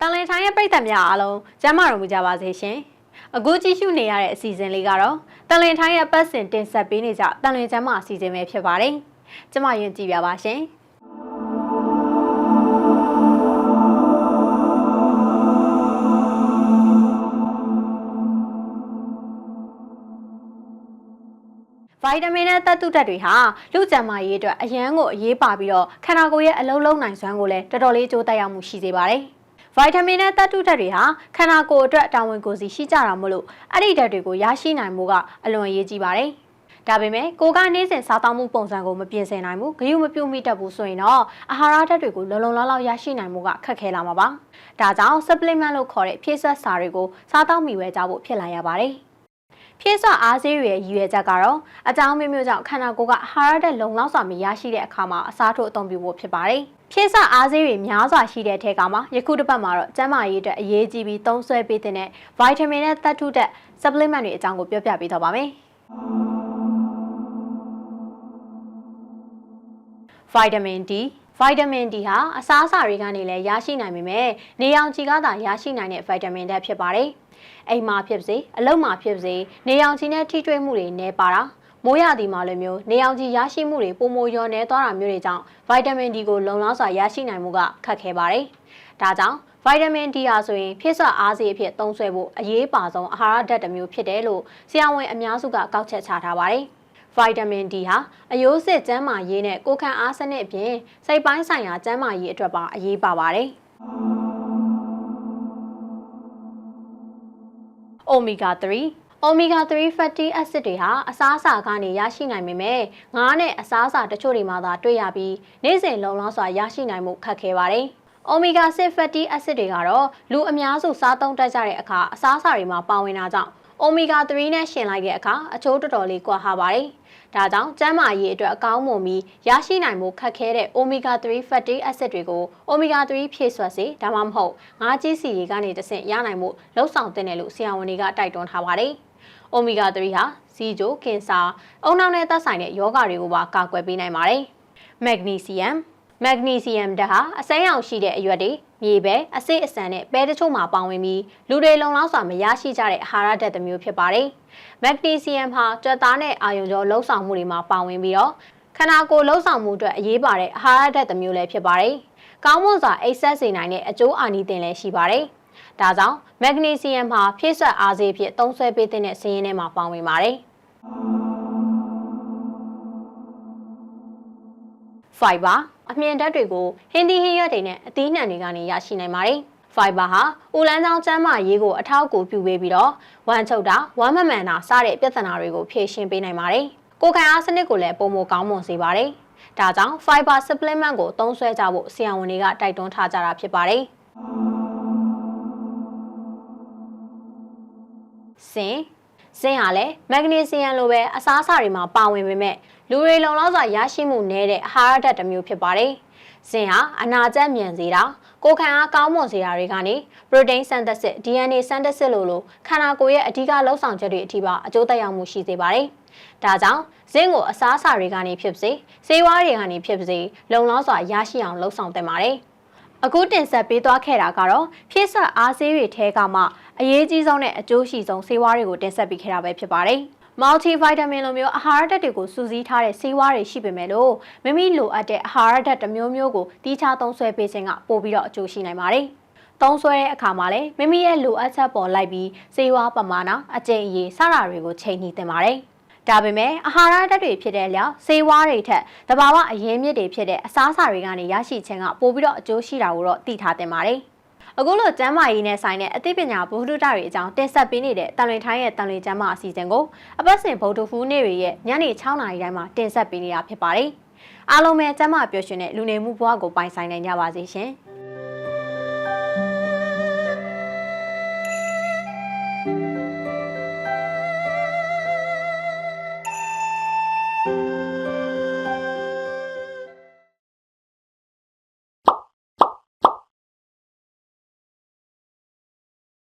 တန်လင်ထိုင်းရဲ့ပြည်သက်များအားလုံးကျမ်းမာတော်မူကြပါစေရှင်။အခုကြည့်ရှုနေရတဲ့အစီအစဉ်လေးကတော့တန်လင်ထိုင်းရဲ့ပတ်စဉ်တင်ဆက်ပေးနေကြတန်လင်ကျမ်းမာအစီအစဉ်ပဲဖြစ်ပါတယ်။ကျမယဉ်ကြည်ပြပါရှင်။။ဗိုက်တာမင်နဲ့သတ္တုဓာတ်တွေဟာလူကျန်းမာရေးအတွက်အရန်ကိုအရေးပါပြီးတော့ခန္ဓာကိုယ်ရဲ့အလုံးလုံးနိုင်စွမ်းကိုလည်းတော်တော်လေးကြိုးတက်ရောက်မှုရှိစေပါတယ်။ ဗိုက်တာမင်နဲ့သတ္တုဓာတ်တွေဟာခန္ဓာကိုယ်အတွက်တာဝန်ကိုယ်စီရှိကြတာမို့လို့အဲ့ဒီဓာတ်တွေကိုရရှိနိုင်မှုကအလွန်အရေးကြီးပါတယ်။ဒါပေမဲ့ကိုကနေ့စဉ်စားသောက်မှုပုံစံကိုမပြင်ဆင်နိုင်ဘူးဂရုမပြုမိတတ်ဘူးဆိုရင်တော့အာဟာရဓာတ်တွေကိုလုံလုံလောက်လောက်ရရှိနိုင်မှုကခက်ခဲလာမှာပါ။ဒါကြောင့် supplement လို့ခေါ်တဲ့ဖြည့်စွက်စာတွေကိုစားသောက်မိဝဲကြဖို့ဖြစ်လာရပါတယ်။ ဖြည့်စွက်အားဆေးတွေရဲ့ရည်ရွယ်ချက်ကတော့အကြောင်းမျိုးမျိုးကြောင့်ခန္ဓာကိုယ်ကအာဟာရဓာတ်လုံလောက်စွာမရရှိတဲ့အခါမှာအစားထိုးအသုံးပြုဖို့ဖြစ်ပါတယ်။ဖြည့်စွက်အားဆေးတွေများစွာရှိတဲ့ထဲကမှယခုတစ်ပတ်မှာတော့ကျန်းမာရေးအတွက်အရေးကြီးပြီးသုံးစွဲပေးတဲ့ဗိုက်တာမင်နဲ့သတ္တုဓာတ် supplement တွေအကြောင်းကိုပြောပြပေးတော့ပါမယ်။ဗိုက်တာမင် D ဗိုက်တာမင် D ဟာအစားအစာတွေကနေလည်းရရှိနိုင်ပေမဲ့နေရောင်ခြည်ကသာရရှိနိုင်တဲ့ဗိုက်တာမင်ဓာတ်ဖြစ်ပါတယ်။ အိမ်မှာဖြစ်စေအလုပ်မှာဖြစ်စေနေရောင်ခြည်နဲ့ထိတွေ့မှုတွေနည်းပါတာမိုးရသည်မှာလည်းမျိုးနေရောင်ခြည်ရရှိမှုတွေပုံမလျော်နေသွားတာမျိုးတွေကြောင့်ဗိုက်တာမင် D ကိုလုံလောက်စွာရရှိနိုင်မှုကခက်ခဲပါတယ်။ဒါကြောင့်ဗိုက်တာမင် D ဟာဆိုရင်ဖြစ်စွာအားစေးအဖြစ်သုံးစွဲဖို့အရေးပါဆုံးအာဟာရဓာတ်တစ်မျိုးဖြစ်တယ်လို့ဆရာဝန်အများစုကကောက်ချက်ချထားပါတယ်။ဗိုက်တာမင် D ဟာအယိုးစစ်ကျန်းမာရေးနဲ့ကိုယ်ခံအားစနစ်အပြင်စိတ်ပိုင်းဆိုင်ရာကျန်းမာရေးအတွက်ပါအရေးပါပါတယ်။ Omega 3 Omega 3 fatty acid တွေဟာအစားအစာကနေရရှိနိုင်ပေမဲ့ငါးနဲ့အစားအစာတချို့တွေမှာသာတွေ့ရပြီးနေ့စဉ်လုံလောက်စွာရရှိနိုင်မှုခက်ခဲပါတယ်။ Omega 6 fatty acid တွေကတော့လူအများစုစားသုံးတတ်ကြတဲ့အခါအစားအစာတွေမှာပါဝင်တာကြောင့် Omega 3နဲ့ရှင်လိုက်တဲ့အခါအချိုးတော်တော်လေးကွာဟပါတယ်။ဒါကြောင့်ကျန်းမာရေးအတွက်အကောင်းမွန်ပြီးရရှိနိုင်မှုခက်ခဲတဲ့ Omega 3 fatty acid တွေကို Omega 3ဖြည့်ဆွတ်စေဒါမှမဟုတ်ငါးကြီးစီတွေကနေတဆင့်ရနိုင်မှုလှုပ်ဆောင်တဲ့တယ်လို့ဆရာဝန်တွေကတိုက်တွန်းထားပါတယ်။ Omega 3ဟာစီဂျိုကင်ဆာအုံနောက်နဲ့သက်ဆိုင်တဲ့ယောဂတွေကိုပါကာကွယ်ပေးနိုင်ပါတယ်။ Magnesium မ က်ဂနီဆီယမ်ဓာတ်ဟာအစိမ်းရောင်ရှိတဲ့အရွက်တွေမြေပဲအဆိပ်အဆန်နဲ့ပဲတချို့မှာပါဝင်ပြီးလူတွေလုံလောက်စွာမရရှိကြတဲ့အာဟာရဓာတ်တစ်မျိုးဖြစ်ပါတယ်။မက်ဂနီဆီယမ်ဟာကြွက်သားနဲ့အာယုံကြောလှုပ်ဆောင်မှုတွေမှာပါဝင်ပြီးတော့ခန္ဓာကိုယ်လှုပ်ဆောင်မှုအတွက်အရေးပါတဲ့အာဟာရဓာတ်တစ်မျိုးလည်းဖြစ်ပါတယ်။ကောင်းမွန်စွာအိပ်ဆက်စေနိုင်တဲ့အကျိုးအာနိသင်လည်းရှိပါတယ်။ဒါကြောင့်မက်ဂနီဆီယမ်ဟာဖြည့်ဆွတ်အားစေးဖြစ်သုံးစွဲပေးတဲ့စည်းရင်းထဲမှာပါဝင်ပါတယ်။ fiber အမြင်ဓာတ်တွေကိုဟင်းသီးဟင်းရွက်တွေနဲ့အသီးနှံတွေကနေရရှိနိုင်ပါတယ်။ fiber ဟာဦးလန်းချောင်းကျန်းမာရေးကိုအထောက်အကူပြုပေးပြီးတော့ဝမ်းချုပ်တာဝမ်းမမှန်တာစတဲ့ပြဿနာတွေကိုဖြေရှင်းပေးနိုင်ပါတယ်။ကိုယ်ခံအားစနစ်ကိုလည်းပုံမကောင်းမွန်စေပါတယ်။ဒါကြောင့် fiber supplement ကိုသုံးစွဲကြဖို့ဆရာဝန်တွေကတိုက်တွန်းထားကြတာဖြစ်ပါတယ်။ဇင် ဇင်ဟာလည်းမက်ဂနီဆီယမ်လိုပဲအစားအစာတွေမှာပါဝင်ပေမဲ့လူတွေလုံလောက်စွာရရှိမှုနည်းတဲ့အာဟာရဓာတ်တစ်မျိုးဖြစ်ပါတယ်။ဇင်ဟာအနာကျက်မြန်စေတာကိုယ်ခံအားကောင်းမွန်စေတာတွေကနေ protein synthesis DNA synthesis လို့လို့ခန္ဓာကိုယ်ရဲ့အဓိကလှုပ်ဆောင်ချက်တွေအထိပါအကျိုးသက်ရောက်မှုရှိစေပါတယ်။ဒါကြောင့်ဇင်းကိုအစားအစာတွေကနေဖြစ်စေဆေးဝါးတွေကနေဖြစ်စေလုံလောက်စွာရရှိအောင်လှုပ်ဆောင်သင့်ပါတယ်။အခုတင်ဆက်ပေးသွားခဲ့တာကတော့ဖြည့်ဆွတ်အားဆေးတွေထဲကမှ အရေးကြီးဆုံးနဲ့အကျိုးရှိဆုံးဆေးဝါးတွေကိုတင်ဆက်ပေးခဲ့တာပဲဖြစ်ပါတယ်။ multivitamin လိုမျိုးအာဟာရဓာတ်တွေကိုစုစည်းထားတဲ့ဆေးဝါးတွေရှိပေမဲ့လို့မိမိလိုအပ်တဲ့အာဟာရဓာတ်တစ်မျိုးမျိုးကိုတီးခြားသုံးစွဲပေးခြင်းကပိုပြီးတော့အကျိုးရှိနိုင်ပါတယ်။သုံးစွဲတဲ့အခါမှာလည်းမိမိရဲ့လိုအပ်ချက်ပေါ်လိုက်ပြီးဆေးဝါးပမာဏအကျင့်အရေးစတာတွေကိုချိန်ညှိသင့်ပါတယ်။ဒါပေမဲ့အာဟာရဓာတ်တွေဖြစ်တဲ့လျောက်ဆေးဝါးတွေထက်တဘာဝအရင်းမြစ်တွေဖြစ်တဲ့အစားအစာတွေကနေရရှိခြင်းကပိုပြီးတော့အကျိုးရှိတာကိုတော့သိထားသင့်ပါတယ်။ အခုလိုကျမ်းမာရေးနဲ့ဆိုင်တဲ့အသိပညာဗဟုသုတတွေအကြောင်းတင်ဆက်ပေးနေတဲ့တန်လွင်ထိုင်းရဲ့တန်လွင်ကျမ်းမာအစီအစဉ်ကိုအပတ်စဉ်ဗုဒ္ဓဖူးနေ့တွေရဲ့ညနေ6နာရီတိုင်းမှာတင်ဆက်ပေးနေတာဖြစ်ပါတယ်။အားလုံးပဲကျမ်းမာပျော်ရွှင်တဲ့လူနေမှုဘဝကိုပိုင်ဆိုင်နိုင်ကြပါစေရှင်။